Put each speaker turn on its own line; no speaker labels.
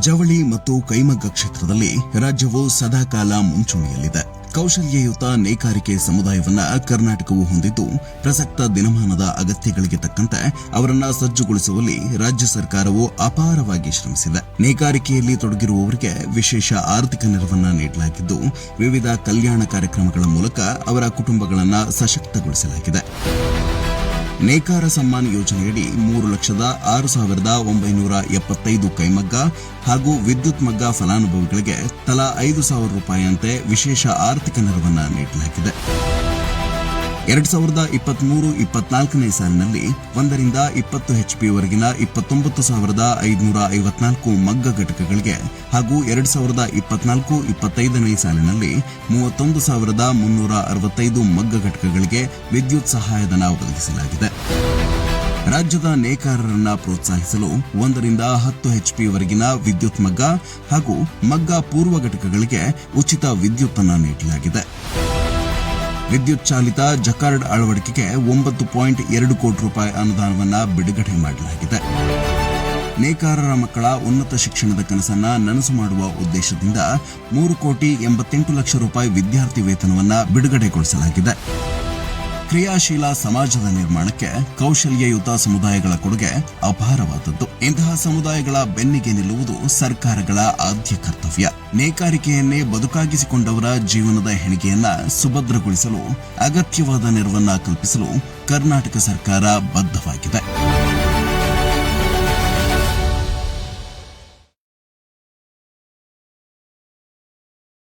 ಜವಳಿ ಮತ್ತು ಕೈಮಗ್ಗ ಕ್ಷೇತ್ರದಲ್ಲಿ ರಾಜ್ಯವು ಸದಾಕಾಲ ಮುಂಚೂಣಿಯಲ್ಲಿದೆ. ಕೌಶಲ್ಯಯುತ ನೇಕಾರಿಕೆ ಸಮುದಾಯವನ್ನ ಕರ್ನಾಟಕವು ಹೊಂದಿದ್ದು, ಪ್ರಸಕ್ತ ದಿನಮಾನದ ಅಗತ್ಯಗಳಿಗೆ ತಕ್ಕಂತೆ ಅವರನ್ನ ಸಜ್ಜುಗೊಳಿಸುವಲ್ಲಿ ರಾಜ್ಯ ಸರ್ಕಾರವು ಅಪಾರವಾಗಿ ಶ್ರಮಿಸಿದೆ. ನೇಕಾರಿಕೆಯಲ್ಲಿ ತೊಡಗಿರುವವರಿಗೆ ವಿಶೇಷ ಆರ್ಥಿಕ ನೆರವನ್ನ ನೀಡಲಾಗಿದ್ದು, ವಿವಿಧ ಕಲ್ಯಾಣ ಕಾರ್ಯಕ್ರಮಗಳ ಮೂಲಕ ಅವರ ಕುಟುಂಬಗಳನ್ನು ಸಶಕ್ತಗೊಳಿಸಲಾಗಿದೆ. ನೇಕಾರ ಸಮ್ಮಾನ್ ಯೋಜನೆಯಡಿ ಮೂರು ಲಕ್ಷದ ಆರು ಸಾವಿರದ ಒಂಬೈನೂರ ಎಪ್ಪತ್ತೈದು ಕೈಮಗ್ಗ ಹಾಗೂ ವಿದ್ಯುತ್ ಮಗ್ಗ ಫಲಾನುಭವಿಗಳಿಗೆ ತಲಾ ಐದು ಸಾವಿರ ರೂಪಾಯಿಯಂತೆ ವಿಶೇಷ ಆರ್ಥಿಕ ನೆರವನ್ನು ನೀಡಲಾಗಿದೆ. ಎರಡ್ ಸಾವಿರದ ಇಪ್ಪತ್ಮೂರು ಇಪ್ಪತ್ನಾಲ್ಕನೇ ಸಾಲಿನಲ್ಲಿ ಒಂದರಿಂದ ಇಪ್ಪತ್ತು ಎಚ್ಪಿವರೆಗಿನ ಇಪ್ಪತ್ತೊಂಬತ್ತು ಸಾವಿರದ ಐದುನೂರ ಐವತ್ನಾಲ್ಕು ಮಗ್ಗ ಘಟಕಗಳಿಗೆ ಹಾಗೂ ಎರಡ್ ಸಾವಿರದ ಇಪ್ಪತ್ನಾಲ್ಕು ಇಪ್ಪತ್ತೈದನೇ ಸಾಲಿನಲ್ಲಿ ಮೂವತ್ತೊಂದು ಸಾವಿರದ ಮುನ್ನೂರ ಅರವತ್ತೈದು ಮಗ್ಗ ಘಟಕಗಳಿಗೆ ವಿದ್ಯುತ್ ಸಹಾಯಧನ ಒದಗಿಸಲಾಗಿದೆ. ರಾಜ್ಯದ ನೇಕಾರರನ್ನ ಪ್ರೋತ್ಸಾಹಿಸಲು ಒಂದರಿಂದ ಹತ್ತು ವರೆಗಿನ ವಿದ್ಯುತ್ ಮಗ್ಗ ಹಾಗೂ ಮಗ್ಗ ಪೂರ್ವ ಘಟಕಗಳಿಗೆ ಉಚಿತ ವಿದ್ಯುತ್ ಅನ್ನು ನೀಡಲಾಗಿದೆ. ವಿದ್ಯುತ್ ಚಾಲಿತ ಜಕಾರ್ಡ್ ಅಳವಡಿಕೆಗೆ ಒಂಬತ್ತು ಪಾಯಿಂಟ್ ಎರಡು ಕೋಟಿ ರೂಪಾಯಿ ಅನುದಾನವನ್ನು ಬಿಡುಗಡೆ ಮಾಡಲಾಗಿದೆ. ನೇಕಾರರ ಮಕ್ಕಳ ಉನ್ನತ ಶಿಕ್ಷಣದ ಕನಸನ್ನ ನನಸು ಮಾಡುವ ಉದ್ದೇಶದಿಂದ ಮೂರು ಕೋಟಿ ಎಂಬತ್ತೆಂಟು ಲಕ್ಷ ರೂಪಾಯಿ ವಿದ್ಯಾರ್ಥಿ ವೇತನವನ್ನು ಬಿಡುಗಡೆಗೊಳಿಸಲಾಗಿದೆ. ಕ್ರಿಯಾಶೀಲ ಸಮಾಜದ ನಿರ್ಮಾಣಕ್ಕೆ ಕೌಶಲ್ಯಯುತ ಸಮುದಾಯಗಳ ಕೊಡುಗೆ ಅಪಾರವಾದದ್ದು. ಇಂತಹ ಸಮುದಾಯಗಳ ಬೆನ್ನಿಗೆ ನಿಲ್ಲುವುದು ಸರ್ಕಾರಗಳ ಆದ್ಯ ಕರ್ತವ್ಯ. ನೇಕಾರಿಕೆಯನ್ನೇ ಬದುಕಾಗಿಸಿಕೊಂಡವರ ಜೀವನದ ಹೆಣಿಗೆಯನ್ನ ಸುಭದ್ರಗೊಳಿಸಲು, ಅಗತ್ಯವಾದ ನೆರವನ್ನ ಕಲ್ಪಿಸಲು ಕರ್ನಾಟಕ ಸರ್ಕಾರ ಬದ್ಧವಾಗಿದೆ.